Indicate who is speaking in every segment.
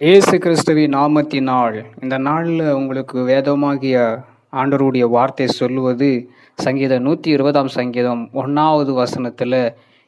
Speaker 1: இயேசு கிறிஸ்துவி நாமத்தினால் இந்த நாளில் உங்களுக்கு வேதமாகிய ஆண்டவருடைய வார்த்தை சொல்லுவது சங்கீதம் நூற்றி இருபதாம் சங்கீதம் ஒன்றாவது வசனத்தில்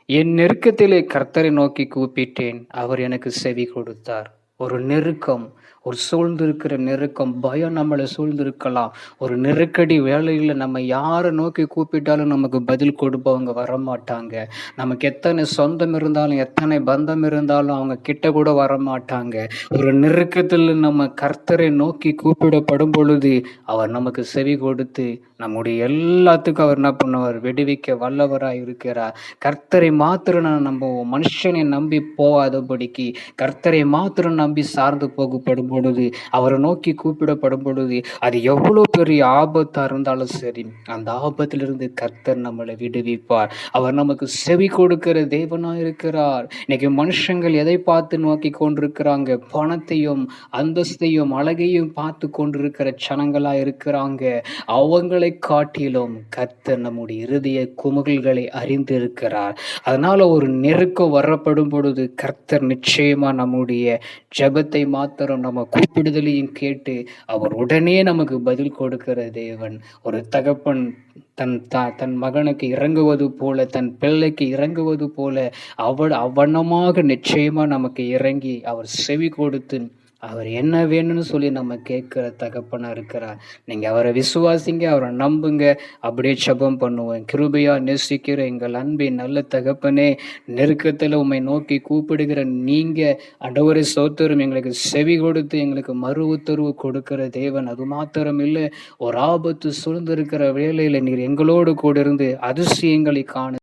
Speaker 1: என் நெருக்கத்திலே கர்த்தரை நோக்கி கூப்பிட்டேன் அவர் எனக்கு செவி கொடுத்தார். ஒரு நெருக்கம் ஒரு சூழ்ந்திருக்கிற நெருக்கம் பயம் நம்மளை சூழ்ந்திருக்கலாம். ஒரு நெருக்கடி வேலையில் நம்ம யாரை நோக்கி கூப்பிட்டாலும் நமக்கு பதில் கொடுப்பவங்க வரமாட்டாங்க. நமக்கு எத்தனை சொந்தம் இருந்தாலும் எத்தனை பந்தம் இருந்தாலும் அவங்க கிட்ட கூட வரமாட்டாங்க. ஒரு நெருக்கத்தில் நம்ம கர்த்தரை நோக்கி கூப்பிடப்படும் பொழுது அவர் நமக்கு செவி கொடுத்து நம்முடைய எல்லாத்துக்கும் அவர் என்ன பண்ணுவார்? வெடிவிக்க வல்லவராக இருக்கிறார். கர்த்தரை மாத்திரம் நான் மனுஷனை நம்பி போகாதபடிக்கு கர்த்தரை மாத்திரம் நம்பி சார்ந்து போகப்படும் பொழுது அவரை நோக்கி கூப்பிடப்படும் பொழுது அது எவ்வளோ பெரிய ஆபத்தா இருந்தாலும் சரி அந்த ஆபத்திலிருந்து கர்த்தர் நம்மளை விடுவிப்பார். அவர் நமக்கு செவி கொடுக்கிற தேவனா இருக்கிறார். இன்னைக்கு மனுஷங்கள் எதை பார்த்து நோக்கி கொண்டிருக்கிறாங்க? பணத்தையும் அந்தஸ்தையும் அழகையும் பார்த்து கொண்டிருக்கிற சனங்களாக இருக்கிறாங்க. அவங்களை காட்டிலும் கர்த்தர் நம்முடைய இருதய குமுகல்களை அறிந்திருக்கிறார். அதனால ஒரு நெருக்கம் வரப்படும் பொழுது கர்த்தர் நிச்சயமா நம்முடைய ஜெபத்தை மாத்திரம் நம்ம கூப்பிடுதலையும் கேட்டு அவர் உடனே நமக்கு பதில் கொடுக்கிற தேவன். ஒரு தகப்பன் தன் த தன் மகனுக்கு இறங்குவது போல தன் பிள்ளைக்கு இறங்குவது போல அவ அவனமாக நிச்சயமாக நமக்கு இறங்கி அவர் செவி கொடுத்து அவர் என்ன வேணும்னு சொல்லி நம்ம கேட்குற தகப்பனாக இருக்கிறார். நீங்கள் அவரை விசுவாசிங்க அவரை நம்புங்க. அப்படியே ஜபம் பண்ணுவோம். கிருபையா நேசிக்கிற எங்கள் அன்பின் நல்ல தகப்பனே நெருக்கத்தில் உண்மை நோக்கி கூப்பிடுகிற நீங்கள் அடவரை சோத்தரும் எங்களுக்கு செவி கொடுத்து எங்களுக்கு மறு உத்தரவு கொடுக்கிற தேவன் அது மாத்திரம் இல்லை. ஒரு ஆபத்து சூழ்ந்திருக்கிற வேலையில் நீர் எங்களோடு கூட இருந்து அதிசயங்களை காண